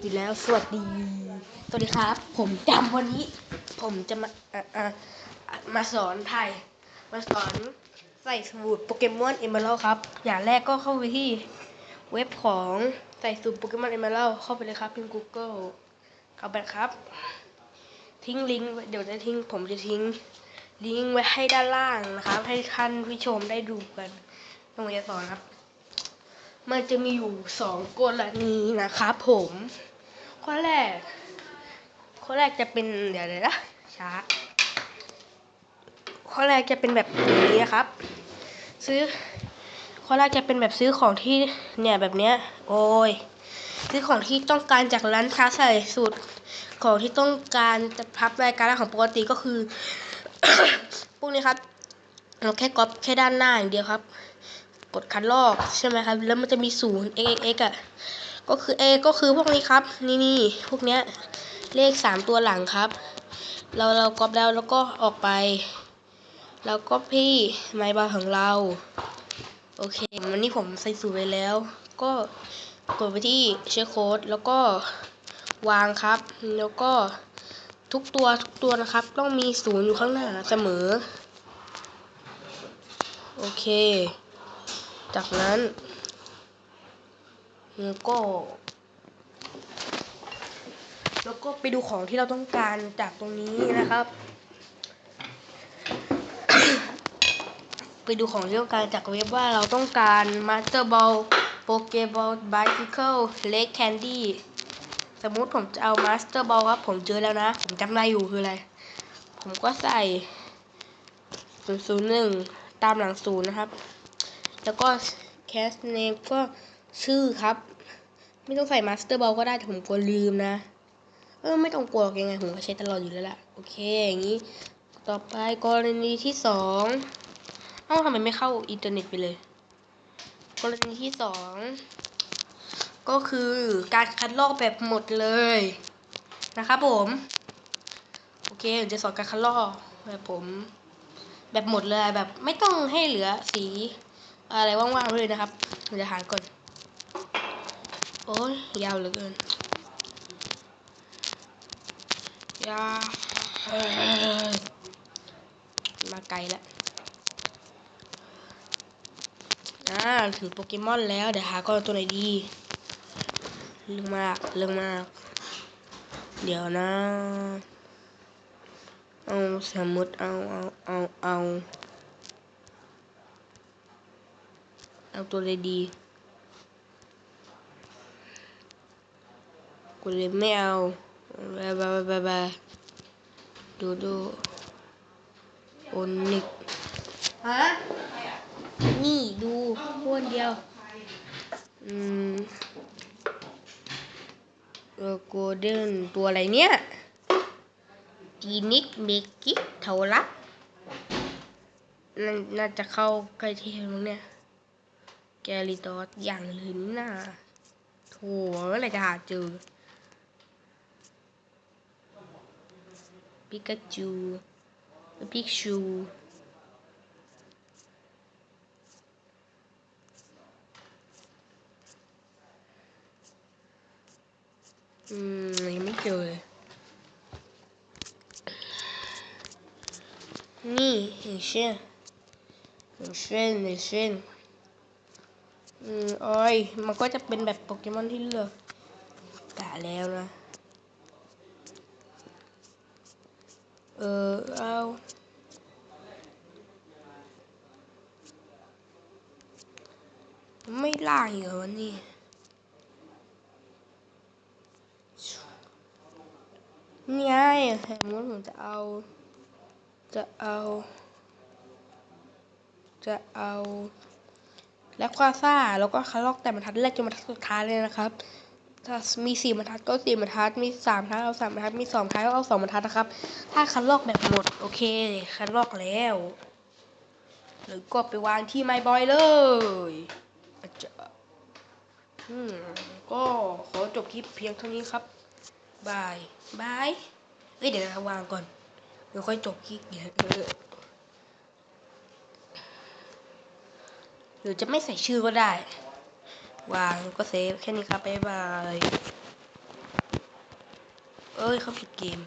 อยู่แล้วสวัสดี สวัสดีครับ ผมจำวันนี้ ผมจะมาอะอะมาสอนไทย มาสอนใส่สูตรโปเกมอนเอม r ร l ครับ อย่างแรกก็เข้าไปที่เว็บของใส่สูตรโปเกมอนเอม r ร l เข้าไปเลยครับพิมพ์ Google เข้าไปครับ ทิ้งลิงก์เดี๋ยวจะทิ้ง ผมจะทิ้งลิงก์ไว้ให้ด้านล่างนะครับ ให้ท่านผู้ชมได้ดูกันต้องจะสอนครับ มันจะมีอยู่สองกรณีนะครับผมข้อแรกข้อแรกจะเป็นเดี๋ยวเดี๋ยนะช้าข้อแรกจะเป็นแบบนี้นะครับ ซื้อข้อแรกจะเป็นแบบซื้อของที่เนี่ยแบบเนี้ย โอ้ยซื้อของที่ต้องการจากร้านค้าใส่สูตรของที่ต้องการจะพับรายการของปกติก็คือพวกนี้ครับเราแค่ก๊อปแค่ด้านหน้าอย่างเดียวครับ กดคัดลอกใช่ไหมครับ แล้วมันจะมีศูนย์ x x x อะ ก็คือ a ก็คือพวกนี้ครับ นี่นี่พวกเนี้ย เลขสามตัวหลังครับ เราเราก๊อปแล้วแล้วก็ออกไป แล้วก็พี่ไมบาของเรา โอเค วันนี้ผมใส่สูตรไว้แล้ว ก็กดไปที่เช็คโค้ดแล้วก็วางครับ แล้วก็ทุกตัวทุกตัวนะครับ ต้องมีศูนย์อยู่ข้างหน้าเสมอ โอเค จากนั้นแล้วก็ แล้วก็ไปดูของที่เราต้องการจากตรงนี้นะครับ ไปดูของที่ต้องการจากเว็บว่าเราต้องการ Master Ball Pokeball Bicycle Lake Candy สมมุติผมจะเอา Master Ball ครับ ผมเจอแล้วนะ ผมจำได้อยู่คืออะไร ผมก็ใส่001 ตามหลังศูนย์นะครับ แล้วก็ cast name ก็ชื่อครับ ไม่ต้องใส่ Master Ball ก็ได้แต่ผมกลัวลืมนะ เออไม่ต้องกลัวหรอกยังไงผมก็ใช้ตลอดอยู่แล้วล่ะ โอเคอย่างนี้ ต่อไปกรณีที่สองเอ้าทำไมไม่เข้าอินเทอร์เน็ตไปเลย กรณีที่สองก็คือการคัดลอกแบบหมดเลยนะครับผม โอเคเดี๋ยวจะสอนการคัดลอกแบบผม แบบหมดเลยแบบไม่ต้องให้เหลือสี อะไรว่างๆเลยนะครับเดี๋ยวหาก่อน โอ้ยยาวเหลือเกินยาวมาไกลแล้วอ่าถึงโปเกมอนแล้ว เดี๋ยวหาก่อนตัวไหนดีเรื่องมากเรื่องมาก เดี๋ยวนะ เอาสมมติเอาเอาเอาเอา เอาตัวเลยดี กูเลยไม่เอาบาบาบาบาดูดูโอนิกฮะนี่ดูพวนเดียว อืมเออโกลเด้นตัวอะไรเนี่ยจีนิกเมกิเทาลับน่าน่าจะเข้าใกล้เที่ยงแล้วเนี่ย แกลิตอสอย่างลืมน่าโถเมื่อไรจะหาเจอปิกาจูปิกชูอืมยังไม่เจอเลยนี่อย่างเช่นอย่างเช่นอย่างเช่น อืมโอ้ย มันก็จะเป็นแบบโปเกมอนที่เลือกกะแล้วนะ เออ เอาไม่ล่างเหรอวันนี้นี่ไงแฮมมติผมจะเอา จะเอา จะเอา และควาซ่าแล้วก็คาร์ลอกแต่บรรทัดแรกจนบรรทัดสุดท้ายเลยนะครับ ถ้ามีสี่บรรทัดก็สี่บรรทัด มีสามบรรทัดเอาสามบรรทัด มีสองบรรทัดก็เอาสองบรรทัดนะครับ ถ้าคันลอกแบบหมดโอเคคันลอกแล้วหรือก็ไปวางที่ไมบอยเลยอาจจะอืมก็ขอจบคลิปเพียงเท่านี้ครับบายบายเฮ้ยเดี๋ยวนะวางก่อนเดี๋ยวค่อยจบคลิปเดี๋ยว หรือจะไม่ใส่ชื่อก็ได้ วางก็เซฟแค่นี้ครับบ๊ายบาย เอ้ยเขาผิดเกม